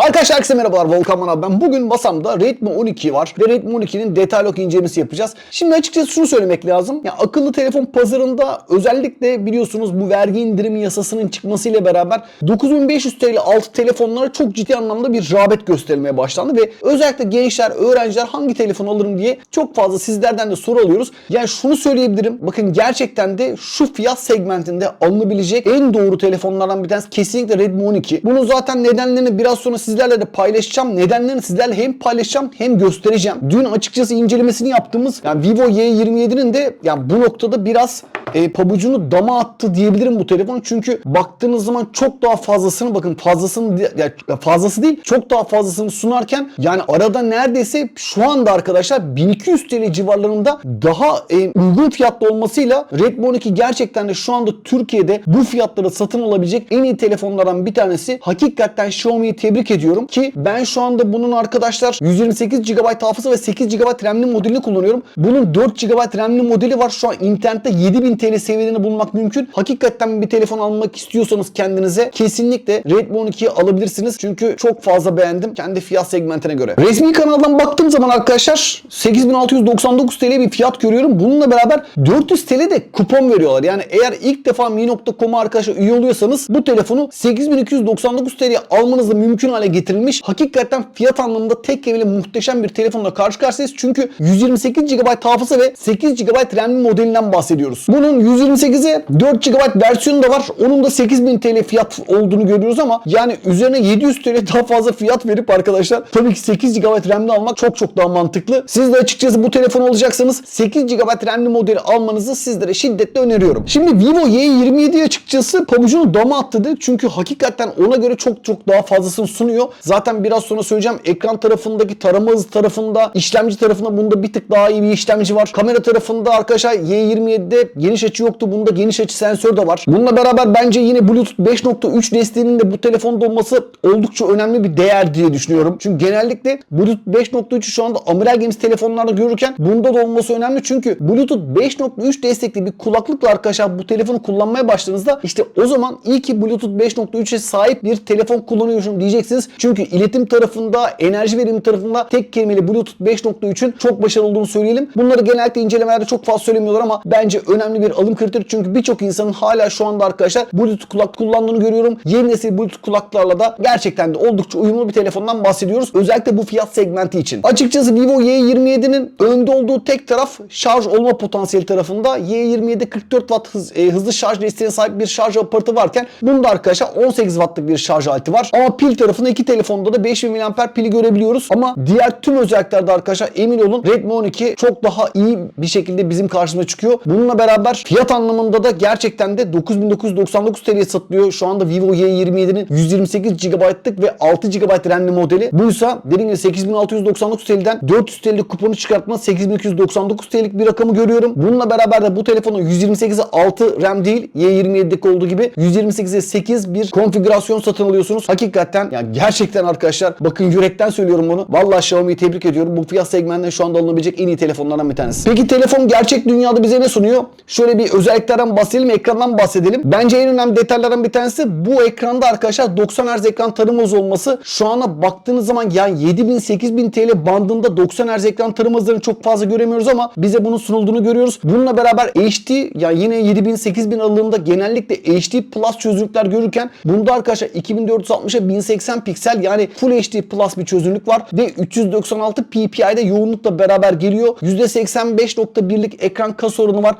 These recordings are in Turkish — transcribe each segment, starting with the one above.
Arkadaşlar herkese merhabalar Volkan Manav ben. Bugün masamda Redmi 12 var ve Redmi 12'nin detaylı incelemesi yapacağız. Şimdi açıkçası şunu söylemek lazım. Ya akıllı telefon pazarında özellikle biliyorsunuz bu vergi indirimi yasasının çıkmasıyla beraber 9500 TL altı telefonlara çok ciddi anlamda bir rağbet gösterilmeye başlandı ve özellikle gençler, öğrenciler hangi telefon alırım diye çok fazla sizlerden de soru alıyoruz. Yani şunu söyleyebilirim. Bakın gerçekten de şu fiyat segmentinde alınabilecek en doğru telefonlardan bir tanesi kesinlikle Redmi 12. Bunun zaten nedenlerini biraz sonra sizlerle de paylaşacağım. Nedenlerini sizlerle hem paylaşacağım hem göstereceğim. Dün açıkçası incelemesini yaptığımız yani Vivo Y27'nin de yani bu noktada biraz e, pabucunu dama attı diyebilirim bu telefon. Çünkü baktığınız zaman çok daha fazlasını bakın fazlasını ya fazlası değil çok daha fazlasını sunarken yani arada neredeyse şu anda arkadaşlar 1200 TL civarlarında daha e, uygun fiyatlı olmasıyla Redmi 12 gerçekten de şu anda Türkiye'de bu fiyatlara satın alabilecek en iyi telefonlardan bir tanesi. Hakikaten Xiaomi'yi tebrik ediyorum ki ben şu anda bunun arkadaşlar 128 GB hafıza ve 8 GB RAM'li modelini kullanıyorum. Bunun 4 GB RAM'li modeli var. Şu an internette 7000 TL seviyelerini bulmak mümkün. Hakikaten bir telefon almak istiyorsanız kendinize kesinlikle Redmi 12'yi alabilirsiniz. Çünkü çok fazla beğendim kendi fiyat segmentine göre. Resmi kanaldan baktığım zaman arkadaşlar 8699 TL bir fiyat görüyorum. Bununla beraber 400 TL de kupon veriyorlar. Yani eğer ilk defa mi.com'a arkadaşlar üye oluyorsanız bu telefonu 8299 TL almanız da mümkün hale getirilmiş. Hakikaten fiyat anlamında tek kelimeyle muhteşem bir telefonla karşı karşıyayız. Çünkü 128 GB hafıza ve 8 GB RAM'li modelinden bahsediyoruz. Bunun 128'e 4 GB versiyonu da var. Onun da 8000 TL fiyat olduğunu görüyoruz ama yani üzerine 700 TL daha fazla fiyat verip arkadaşlar tabii ki 8 GB RAM'li almak çok çok daha mantıklı. Siz de açıkçası bu telefon alacaksanız 8 GB RAM'li modeli almanızı sizlere şiddetle öneriyorum. Şimdi Vivo Y27 açıkçası pabucunu dama attı dedi. Çünkü hakikaten ona göre çok çok daha fazlasını sunuyor. Zaten biraz sonra söyleyeceğim ekran tarafındaki tarama hızı tarafında işlemci tarafında bunda bir tık daha iyi bir işlemci var. Kamera tarafında arkadaşlar Y27'de geniş açı yoktu. Bunda geniş açı sensör de var. Bununla beraber bence yine Bluetooth 5.3 desteğinin de bu telefonda olması oldukça önemli bir değer diye düşünüyorum. Çünkü genellikle Bluetooth 5.3'ü şu anda amiral gemisi telefonlarda görürken bunda da olması önemli. Çünkü Bluetooth 5.3 destekli bir kulaklıkla arkadaşlar bu telefonu kullanmaya başladığınızda işte o zaman iyi ki Bluetooth 5.3'e sahip bir telefon kullanıyormuşum diyeceksiniz. Çünkü iletim tarafında, enerji verimi tarafında tek kelimeyle Bluetooth 5.3'ün çok başarılı olduğunu söyleyelim. Bunları genellikle incelemelerde çok fazla söylemiyorlar ama bence önemli bir alım kriteri. Çünkü birçok insanın hala şu anda arkadaşlar Bluetooth kulak kullandığını görüyorum. Yeni nesil Bluetooth kulaklarla da gerçekten de oldukça uyumlu bir telefondan bahsediyoruz. Özellikle bu fiyat segmenti için. Açıkçası Vivo Y27'nin önde olduğu tek taraf şarj olma potansiyeli tarafında. Y27'de 44 watt hız, e, hızlı şarj desteğine sahip bir şarj aparatı varken bunda arkadaşlar 18 wattlık bir şarj aleti var. Ama pil tarafında iki telefonda da 5000 mAh pili görebiliyoruz. Ama diğer tüm özelliklerde arkadaşlar emin olun Redmi 12 çok daha iyi bir şekilde bizim karşımıza çıkıyor. Bununla beraber fiyat anlamında da gerçekten de 9999 TL'ye satılıyor. Şu anda Vivo Y27'nin 128 GB'lık ve 6 GB RAM'li modeli. Buysa dediğim gibi 8699 TL'den 400 TL'lik kuponu çıkartma 8299 TL'lik bir rakamı görüyorum. Bununla beraber de bu telefonu 128'e 6 RAM değil Y27'deki olduğu gibi 128'e 8 bir konfigürasyon satın alıyorsunuz. Hakikaten yani gerçekten arkadaşlar bakın yürekten söylüyorum bunu. Vallahi Xiaomi'yi tebrik ediyorum. Bu fiyat segmentinde şu anda alınabilecek en iyi telefonlardan bir tanesi. Peki telefon gerçek dünyada bize ne sunuyor? Şöyle bir özelliklerden bahsedelim, ekrandan bahsedelim. Bence en önemli detaylardan bir tanesi bu ekranda arkadaşlar 90 Hz ekran tarım hızı olması. Şu ana baktığınız zaman yani 7000-8000 TL bandında 90 Hz ekran tarım hızlarını çok fazla göremiyoruz ama bize bunun sunulduğunu görüyoruz. Bununla beraber HD yani yine 7000-8000 aralığında genellikle HD Plus çözünürlükler görürken bunda arkadaşlar 2460'a 1080 piksel yani Full HD Plus bir çözünürlük var ve 396 ppi'de yoğunlukla beraber geliyor. %85.1'lik ekran kas oranı var.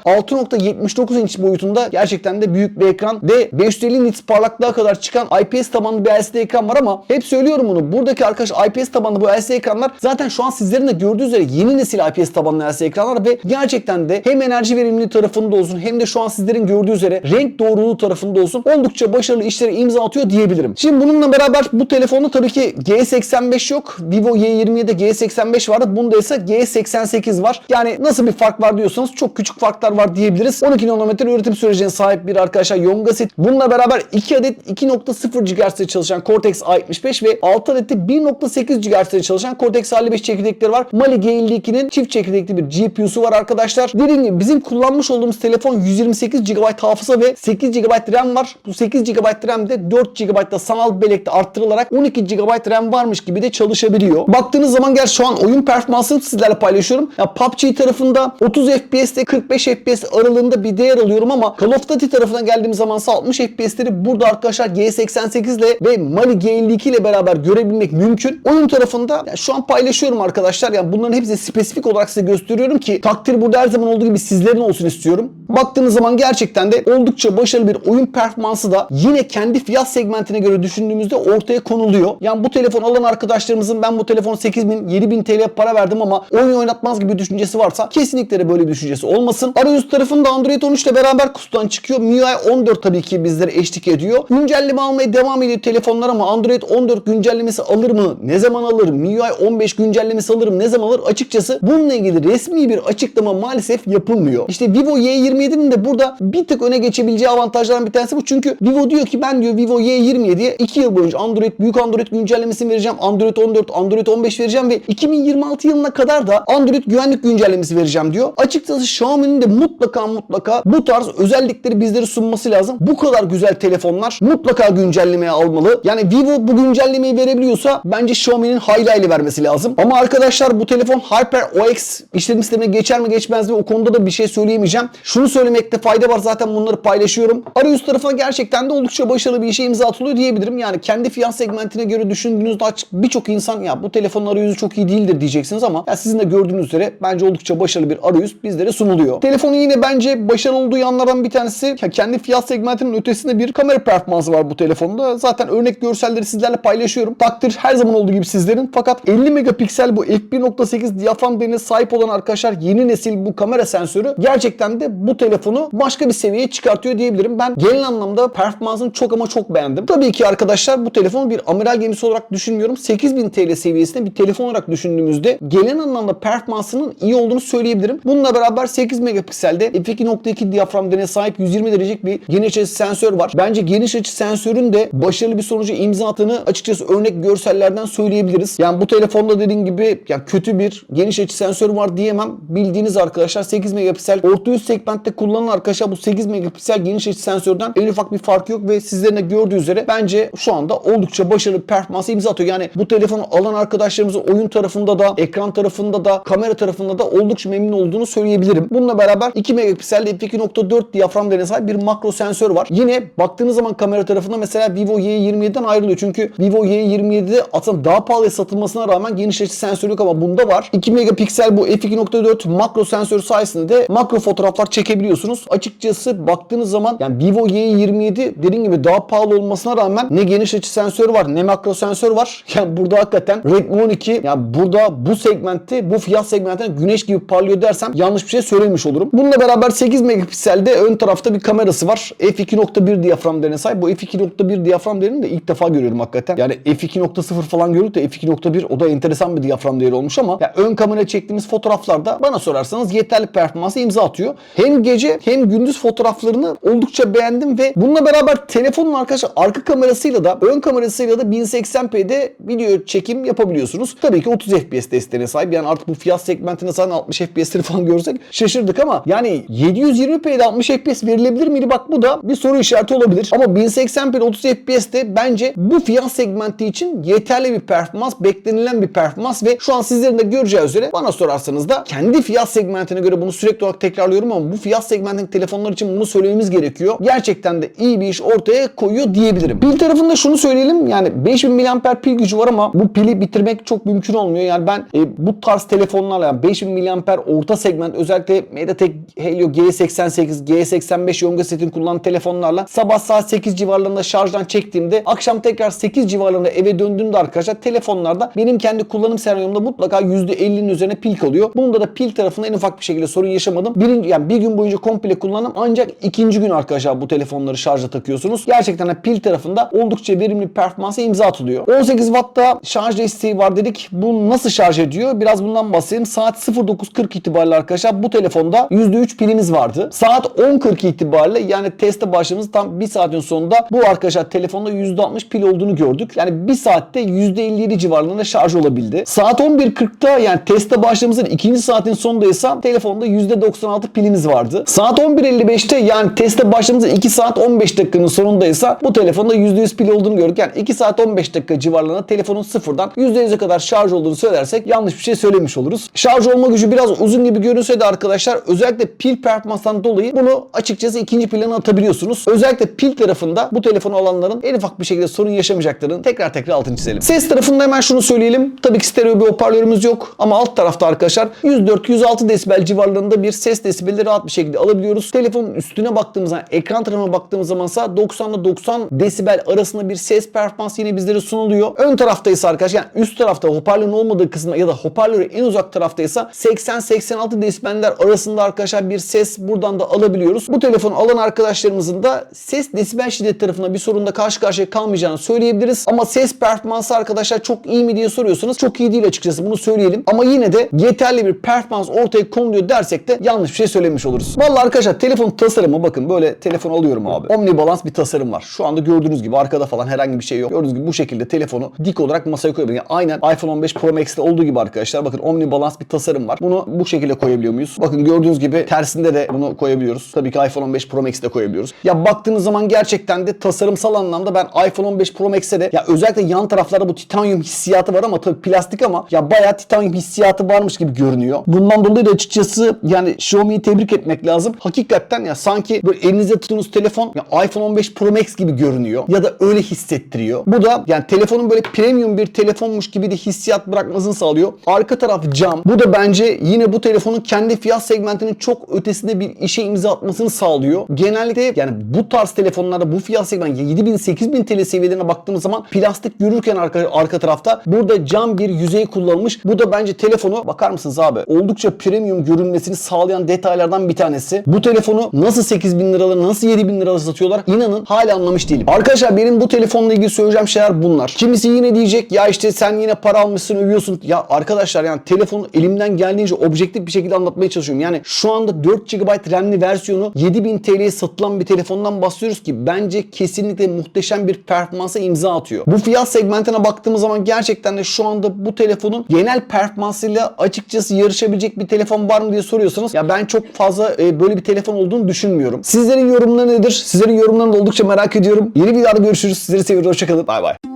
6.79 inç boyutunda gerçekten de büyük bir ekran ve 550 nits parlaklığa kadar çıkan IPS tabanlı bir LCD ekran var ama hep söylüyorum bunu. Buradaki arkadaş IPS tabanlı bu LCD ekranlar zaten şu an sizlerin de gördüğü üzere yeni nesil IPS tabanlı LCD ekranlar ve gerçekten de hem enerji verimliliği tarafında olsun hem de şu an sizlerin gördüğü üzere renk doğruluğu tarafında olsun oldukça başarılı işlere imza atıyor diyebilirim. Şimdi bununla beraber bu telefonda tabii ki G85 yok. Vivo Y27'de G85 vardı. Bunda ise G88 var. Yani nasıl bir fark var diyorsanız çok küçük farklar var diyebilirim. Diyebiliriz. 12 nanometre üretim sürecine sahip bir arkadaşlar Yonga set. Bununla beraber 2 adet 2.0 GHz'de çalışan Cortex A75 ve 6 adet de 1.8 GHz'de çalışan Cortex A55 çekirdekleri var. Mali G52'nin çift çekirdekli bir GPU'su var arkadaşlar. Dediğim gibi bizim kullanmış olduğumuz telefon 128 GB hafıza ve 8 GB RAM var. Bu 8 GB RAM de 4 GB da sanal bellekte arttırılarak 12 GB RAM varmış gibi de çalışabiliyor. Baktığınız zaman gel şu an oyun performansını sizlerle paylaşıyorum. Ya PUBG tarafında 30 FPS ile 45 FPS aralığında bir değer alıyorum ama Call of Duty tarafına geldiğim zaman ise 60 FPS'leri burada arkadaşlar G88 ile ve Mali G52 ile beraber görebilmek mümkün. Oyun tarafında ya şu an paylaşıyorum arkadaşlar. Yani bunların hepsini spesifik olarak size gösteriyorum ki takdir burada her zaman olduğu gibi sizlerin olsun istiyorum. Baktığınız zaman gerçekten de oldukça başarılı bir oyun performansı da yine kendi fiyat segmentine göre düşündüğümüzde ortaya konuluyor. Yani bu telefon alan arkadaşlarımızın ben bu telefon 8000 7000 TL para verdim ama oyun oynatmaz gibi düşüncesi varsa kesinlikle böyle bir düşüncesi olmasın. Arayüz tarafında Android 13 ile beraber kutudan çıkıyor. MIUI 14 tabii ki bizlere eşlik ediyor. Güncelleme almaya devam ediyor telefonlar ama Android 14 güncellemesi alır mı? Ne zaman alır? MIUI 15 güncellemesi alır mı? Ne zaman alır? Açıkçası bununla ilgili resmi bir açıklama maalesef yapılmıyor. İşte Vivo Y27'nin de burada bir tık öne geçebileceği avantajlardan bir tanesi bu. Çünkü Vivo diyor ki ben diyor Vivo Y27'ye 2 yıl boyunca Android büyük Android güncellemesini vereceğim. Android 14, Android 15 vereceğim ve 2026 yılına kadar da Android güvenlik güncellemesi vereceğim diyor. Açıkçası Xiaomi'nin de mutlaka mutlaka bu tarz özellikleri bizlere sunması lazım. Bu kadar güzel telefonlar mutlaka güncellemeye almalı. Yani Vivo bu güncellemeyi verebiliyorsa bence Xiaomi'nin hayli hayli vermesi lazım. Ama arkadaşlar bu telefon Hyper OX işletim sistemine geçer mi geçmez mi o konuda da bir şey söyleyemeyeceğim. Şunu söylemekte fayda var zaten bunları paylaşıyorum. Arayüz tarafına gerçekten de oldukça başarılı bir işe imza atılıyor diyebilirim. Yani kendi fiyat segmentine göre düşündüğünüzde açık birçok insan ya bu telefonun arayüzü çok iyi değildir diyeceksiniz ama ya sizin de gördüğünüz üzere bence oldukça başarılı bir arayüz bizlere sunuluyor. Telefonun yine bence başarılı olduğu yanlardan bir tanesi kendi fiyat segmentinin ötesinde bir kamera performansı var bu telefonda. Zaten örnek görselleri sizlerle paylaşıyorum. Takdir her zaman olduğu gibi sizlerin. Fakat 50 megapiksel bu f1.8 diyafram değerine sahip olan arkadaşlar yeni nesil bu kamera sensörü gerçekten de bu telefonu başka bir seviyeye çıkartıyor diyebilirim. Ben genel anlamda performansını çok ama çok beğendim. Tabii ki arkadaşlar bu telefonu bir amiral gemisi olarak düşünmüyorum. 8000 TL seviyesinde bir telefon olarak düşündüğümüzde genel anlamda performansının iyi olduğunu söyleyebilirim. Bununla beraber 8 megapikselde f2.2 diyafram değerine sahip 120 derecelik bir geniş açı sensör var. Bence geniş açı sensörün de başarılı bir sonucu imza attığını açıkçası örnek görsellerden söyleyebiliriz. Yani bu telefonda dediğim gibi ya kötü bir geniş açı sensörü var diyemem. Bildiğiniz arkadaşlar 8 megapiksel orta üst segmentte kullanılan arkadaşlar bu 8 megapiksel geniş açı sensörden en ufak bir fark yok ve sizlerin de gördüğü üzere bence şu anda oldukça başarılı bir performans imza atıyor. Yani bu telefonu alan arkadaşlarımızın oyun tarafında da ekran tarafında da kamera tarafında da oldukça memnun olduğunu söyleyebilirim. Bununla beraber 2 megapiksel f2.4 diyafram değerine sahip bir makro sensör var. Yine baktığınız zaman kamera tarafında mesela Vivo Y27'den ayrılıyor. Çünkü Vivo Y27'de aslında daha pahalıya satılmasına rağmen geniş açı sensörü yok ama bunda var. 2 megapiksel bu f2.4 makro sensörü sayesinde de makro fotoğraflar çekebiliyorsunuz. Açıkçası baktığınız zaman yani Vivo Y27 dediğim gibi daha pahalı olmasına rağmen ne geniş açı sensörü var ne makro sensör var. Yani burada hakikaten Redmi 12 yani burada bu segmentte bu fiyat segmentine güneş gibi parlıyor dersem yanlış bir şey söylemiş olurum. Bununla beraber 8 megapikselde ön tarafta bir kamerası var. f2.1 diyafram değerine sahip. Bu f2.1 diyafram değerini de ilk defa görüyorum hakikaten. Yani f2.0 falan görüp de f2.1 o da enteresan bir diyafram değeri olmuş ama ya ön kamera çektiğimiz fotoğraflarda bana sorarsanız yeterli performansı imza atıyor. Hem gece hem gündüz fotoğraflarını oldukça beğendim ve bununla beraber telefonun arkadaşlar arka kamerasıyla da ön kamerasıyla da 1080p'de video çekim yapabiliyorsunuz. Tabii ki 30 FPS desteğine sahip. Yani artık bu fiyat segmentinde zaten 60 FPS'leri falan görsek şaşırdık ama yani 720p'de 60 FPS verilebilir miydi? Bak bu da bir soru işareti olabilir. Ama 1080p'de 30 FPS'te bence bu fiyat segmenti için yeterli bir performans, beklenilen bir performans ve şu an sizlerin de göreceği üzere bana sorarsanız da kendi fiyat segmentine göre bunu sürekli olarak tekrarlıyorum ama bu fiyat segmentindeki telefonlar için bunu söylememiz gerekiyor. Gerçekten de iyi bir iş ortaya koyuyor diyebilirim. Pil tarafında şunu söyleyelim yani 5000 mAh pil gücü var ama bu pili bitirmek çok mümkün olmuyor. Yani ben e, bu tarz telefonlarla yani 5000 mAh orta segment özellikle MediaTek Helio G88, G85 Yonga setini kullanan telefonlarla sabah saat 8 civarlarında şarjdan çektiğimde akşam tekrar 8 civarlarında eve döndüğümde arkadaşlar telefonlarda benim kendi kullanım senaryomda mutlaka %50'nin üzerine pil kalıyor. Bunda da pil tarafında en ufak bir şekilde sorun yaşamadım. Birinci, yani bir gün boyunca komple kullanım ancak ikinci gün arkadaşlar bu telefonları şarja takıyorsunuz. Gerçekten de pil tarafında oldukça verimli performansa imza atılıyor. 18 Watt'ta şarj desteği var dedik. Bu nasıl şarj ediyor? Biraz bundan bahsedeyim. Saat 09.40 itibariyle arkadaşlar bu telefonda %3 pili pilimiz vardı. Saat 10.40 itibariyle yani teste başladığımız tam 1 saatin sonunda bu arkadaşlar telefonda %60 pil olduğunu gördük. Yani 1 saatte %57 civarlarında şarj olabildi. Saat 11.40'da yani teste başladığımızın ikinci saatin sonunda ise telefonda %96 pilimiz vardı. Saat 11.55'te yani teste başladığımızın 2 saat 15 dakikanın sonunda ise bu telefonda %100 pil olduğunu gördük. Yani 2 saat 15 dakika civarlarında telefonun sıfırdan %100'e kadar şarj olduğunu söylersek yanlış bir şey söylemiş oluruz. Şarj olma gücü biraz uzun gibi görünse de arkadaşlar özellikle pil performansından dolayı bunu açıkçası ikinci plana atabiliyorsunuz. Özellikle pil tarafında bu telefonu alanların en ufak bir şekilde sorun yaşamayacaklarını tekrar tekrar altını çizelim. Ses tarafında hemen şunu söyleyelim. Tabii ki stereo bir hoparlörümüz yok ama alt tarafta arkadaşlar 104-106 desibel civarlarında bir ses desibeli rahat bir şekilde alabiliyoruz. Telefonun üstüne baktığımız zaman, ekran tarafına baktığımız zamansa 90 ile 90 desibel arasında bir ses performansı yine bizlere sunuluyor. Ön tarafta ise arkadaşlar yani üst tarafta hoparlörün olmadığı kısımda ya da hoparlörü en uzak tarafta ise 80-86 desibeller arasında arkadaşlar bir ses buradan da alabiliyoruz. Bu telefonu alan arkadaşlarımızın da ses desibel şiddet tarafında bir sorunla karşı karşıya kalmayacağını söyleyebiliriz. Ama ses performansı arkadaşlar çok iyi mi diye soruyorsanız çok iyi değil açıkçası bunu söyleyelim. Ama yine de yeterli bir performans ortaya konuluyor dersek de yanlış bir şey söylemiş oluruz. Vallahi arkadaşlar telefon tasarımı bakın böyle telefon alıyorum abi. Omni Balance bir tasarım var. Şu anda gördüğünüz gibi arkada falan herhangi bir şey yok. Gördüğünüz gibi bu şekilde telefonu dik olarak masaya koyabilirim. Yani aynen iPhone 15 Pro Max'te olduğu gibi arkadaşlar. Bakın Omni Balance bir tasarım var. Bunu bu şekilde koyabiliyor muyuz? Bakın gördüğünüz gibi tersinde de bunu koyabiliyoruz. Tabii ki iPhone 15 Pro Max'te koyabiliyoruz. Ya baktığınız zaman gerçekten de tasarımsal anlamda ben iPhone 15 Pro Max'te de ya özellikle yan taraflarda bu titanyum hissiyatı var ama tabii plastik ama ya bayağı titanyum hissiyatı varmış gibi görünüyor. Bundan dolayı da açıkçası yani Xiaomi'yi tebrik etmek lazım. Hakikaten ya sanki böyle elinizde tuttuğunuz telefon ya iPhone 15 Pro Max gibi görünüyor ya da öyle hissettiriyor. Bu da yani telefonun böyle premium bir telefonmuş gibi de hissiyat bırakmasını sağlıyor. Arka taraf cam. Bu da bence yine bu telefonun kendi fiyat segmentinin çok ötesinde bir işe imza atmasını sağlıyor. Genellikle yani bu tarz telefonlarda bu fiyat segmenti 7000-8000 TL seviyelerine baktığımız zaman plastik görürken arka, arka tarafta burada cam bir yüzey kullanılmış. Bu da bence telefonu bakar mısınız abi? Oldukça premium görünmesini sağlayan detaylardan bir tanesi. Bu telefonu nasıl 8000 liralara nasıl 7000 liralara satıyorlar? İnanın hala anlamış değilim. Arkadaşlar benim bu telefonla ilgili söyleyeceğim şeyler bunlar. Kimisi yine diyecek ya işte sen yine para almışsın övüyorsun. Ya arkadaşlar yani telefonu elimden geldiğince objektif bir şekilde anlatmaya çalışıyorum. Yani şu anda 4 GB RAM'li versiyonu 7000 TL'ye satılan bir telefondan bahsediyoruz ki bence kesinlikle muhteşem bir performansa imza atıyor. Bu fiyat segmentine baktığımız zaman gerçekten de şu anda bu telefonun genel performansıyla açıkçası yarışabilecek bir telefon var mı diye soruyorsanız ya ben çok fazla e, böyle bir telefon olduğunu düşünmüyorum. Sizlerin yorumları nedir? Sizlerin yorumlarını oldukça merak ediyorum. Yeni videolarda görüşürüz. Sizleri seviyorum. Hoşçakalın. Bay bay.